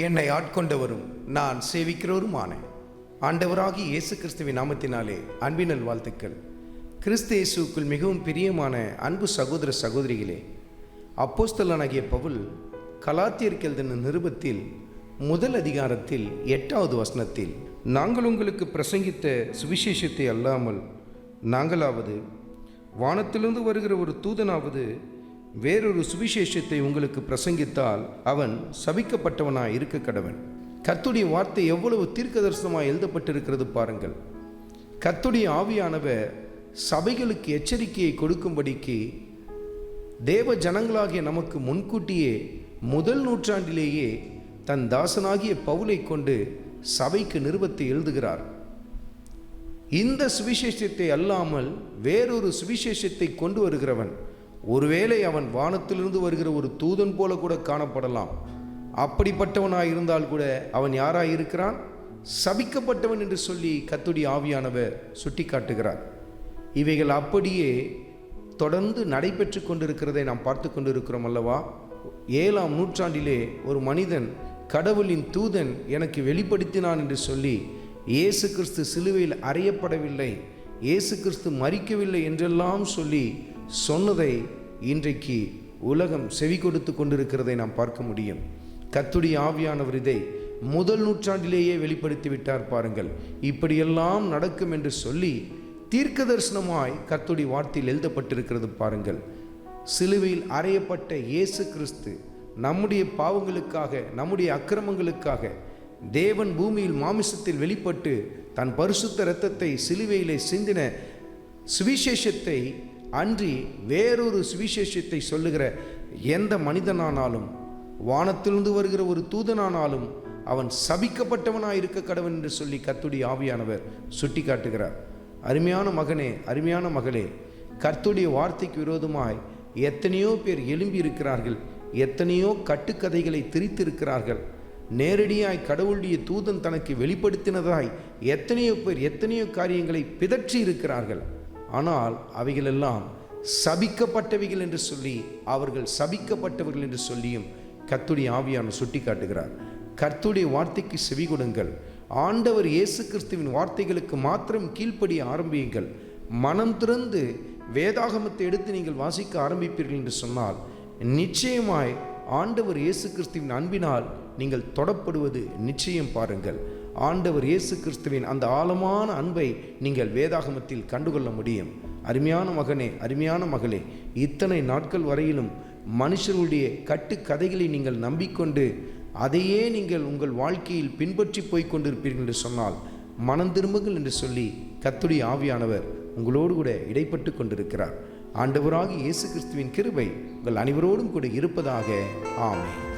என்னை ஆட்கொண்டவரும் நான் சேவிக்கிறவருமான ஆண்டவராகி இயேசு கிறிஸ்துவின் நாமத்தினாலே அன்பினல் வாழ்த்துக்கள் கிறிஸ்து இயேசுக்குள் மிகவும் பிரியமான அன்பு சகோதர சகோதரிகளே அப்போஸ்தலனாகிய பவுல் கலாத்தியருக்கு நிருபத்தில் முதல் அதிகாரத்தில் எட்டாவது வசனத்தில் நாங்கள் உங்களுக்கு பிரசங்கித்த சுவிசேஷத்தை அல்லாமல் நாங்களாவது வானத்திலிருந்து வருகிற ஒரு தூதனாவது வேறொரு சுவிசேஷத்தை உங்களுக்கு பிரசங்கித்தால் அவன் சபிக்கப்பட்டவனாய் இருக்க கடவன். கத்துடைய வார்த்தை எவ்வளவு தீர்க்கதரிசனமாய் எழுதப்பட்டிருக்கிறது பாருங்கள். கத்துடைய ஆவியானவர் சபைகளுக்கு எச்சரிக்கையை கொடுக்கும்படிக்கு தேவ ஜனங்களாகிய நமக்கு முன்கூட்டியே முதல் நூற்றாண்டிலேயே தன் தாசனாகிய பவுலை கொண்டு சபைக்கு நிறுவத்தை எழுதுகிறார். இந்த சுவிசேஷத்தை அல்லாமல் வேறொரு சுவிசேஷத்தை கொண்டு வருகிறவன் ஒருவேளை அவன் வானத்திலிருந்து வருகிற ஒரு தூதன் போல கூட காணப்படலாம். அப்படிப்பட்டவனாக இருந்தால் கூட அவன் யாராக இருக்கிறான்? சபிக்கப்பட்டவன் என்று சொல்லி கத்துடி ஆவியானவர் சுட்டி காட்டுகிறார் இவைகள் அப்படியே தொடர்ந்து நடைபெற்று கொண்டிருக்கிறதை நாம் பார்த்து கொண்டிருக்கிறோம் அல்லவா? ஏழாம் நூற்றாண்டிலே ஒரு மனிதன் கடவுளின் தூதன் எனக்கு வெளிப்படுத்தினான் என்று சொல்லி இயேசு கிறிஸ்து சிலுவையில் அறையப்படவில்லை இயேசு கிறிஸ்து மறிக்கவில்லை என்றெல்லாம் சொல்லி சொன்னதை இன்றைக்கு உலகம் செவி கொடுத்து கொண்டிருக்கிறதை நாம் பார்க்க முடியும். கத்துடைய ஆவியானவர் இதை முதல் நூற்றாண்டிலேயே வெளிப்படுத்தி விட்டார் பாருங்கள். இப்படியெல்லாம் நடக்கும் என்று சொல்லி தீர்க்க தரிசனமாய் கத்துடைய வார்த்தையில் எழுதப்பட்டிருக்கிறது பாருங்கள். சிலுவையில் அறையப்பட்ட இயேசு கிறிஸ்து நம்முடைய பாவங்களுக்காக நம்முடைய அக்கிரமங்களுக்காக தேவன் பூமியில் மாமிசத்தில் வெளிப்பட்டு தன் பரிசுத்த இரத்தத்தை சிலுவையிலே சிந்தின சுவிசேஷத்தை அன்றி வேறொரு சுவிசேஷத்தை சொல்லுகிற எந்த மனிதனானாலும் வானத்திலிருந்து வருகிற ஒரு தூதனானாலும் அவன் சபிக்கப்பட்டவனாக இருக்க கடவன் என்று சொல்லி கத்துடைய ஆவியானவர் சுட்டி காட்டுகிறார் அருமையான மகனே அருமையான மகளே கர்த்துடைய வார்த்தைக்கு விரோதமாய் எத்தனையோ பேர் எழும்பி இருக்கிறார்கள் எத்தனையோ கட்டுக்கதைகளை திரித்திருக்கிறார்கள். நேரடியாய் கடவுளுடைய தூதன் தனக்கு வெளிப்படுத்தினதாய் எத்தனையோ பேர் எத்தனையோ காரியங்களை பிதற்றி இருக்கிறார்கள் ஆனால் அவைகளெல்லாம் சபிக்கப்பட்டவைகள் என்று சொல்லி அவர்கள் சபிக்கப்பட்டவர்கள் என்று சொல்லியும் கத்துடைய ஆவியான சுட்டி காட்டுகிறார் கர்த்துடைய வார்த்தைக்கு செவி கொடுங்கள். ஆண்டவர் இயேசு கிறிஸ்துவின் வார்த்தைகளுக்கு மாத்திரம் கீழ்ப்படிய ஆரம்பியுங்கள். மனம் திறந்து வேதாகமத்தை எடுத்து நீங்கள் வாசிக்க ஆரம்பிப்பீர்கள் என்று சொன்னால் நிச்சயமாய் ஆண்டவர் இயேசு கிறிஸ்துவின் அன்பினால் நீங்கள் தொடப்படுவது நிச்சயம் பாருங்கள். ஆண்டவர் இயேசு கிறிஸ்துவின் அந்த ஆழமான அன்பை நீங்கள் வேதாகமத்தில் கண்டுகொள்ள முடியும். அருமையான மகனே அருமையான மகளே இத்தனை நாட்கள் வரையிலும் மனுஷருடைய கட்டுக்கதைகளை நீங்கள் நம்பிக்கொண்டு அதையே நீங்கள் உங்கள் வாழ்க்கையில் பின்பற்றி போய் கொண்டிருப்பீர்கள் என்று சொன்னால் மனம் திரும்புங்கள் என்று சொல்லி கத்துடைய ஆவியானவர் உங்களோடு கூட இடைப்பட்டு கொண்டிருக்கிறார். ஆண்டவராக இயேசு கிறிஸ்துவின் கிருபை உங்கள் அனைவரோடும் கூட இருப்பதாக. ஆமென்.